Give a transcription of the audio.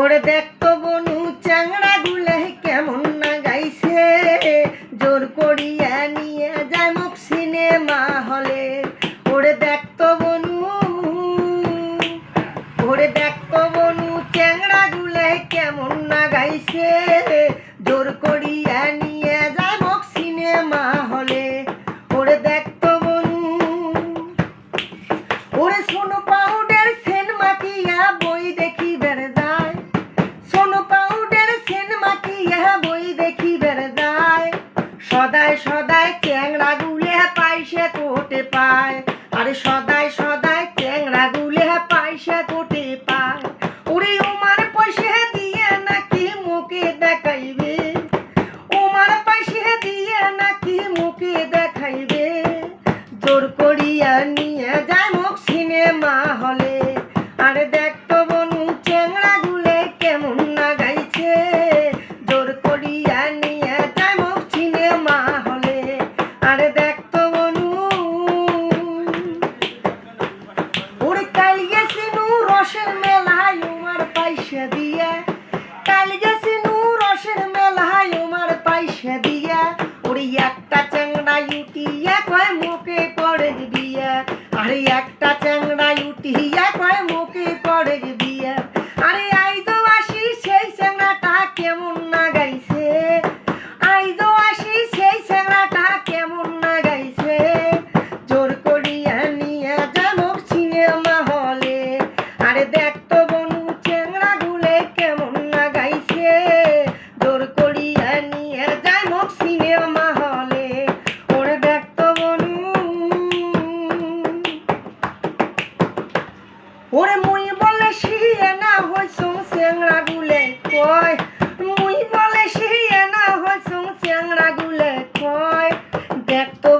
ওরে দেখতো বনু চ্যাংড়া গুলে কেমন না গাইছে। জোর করিয়া নিয়ে যায় মুখ সিনেমা হলে। ওরে দেখতো বনু, ওরে দেখতো বনু চ্যাংড়া গুলে কেমন না গাইছে। জোর করিয়া পায়। আরে সদাই সদাই গুলে পয়সা কোটে পায়। ওরে ওমার পয়সা দিয়ে নাকি মুখে দেখাইবে? ওমার পয়সা দিয়ে নাকি মুখে দেখাইবে? জোর করিয়া নিয়ে যায় মুখ সিনেমা হলে। দিয়া। কাল গেছিনু রসের মেলায় উমার পয়সা দিয়া। ওরে একটা চ্যাংড়া উঠিয়া কয় মুখে পড়ে বিয়া আরে একটা চ্যাংড়া উঠিয়া কয় মুখে পড়ে দিয়া। আরে ওরে মুই বলে শিহিয়ে না হইছু চেংরা গুলে কয়। মুই বলে শিহিয়ে না হইছু চেংরা গুলে কয়। দেখ তো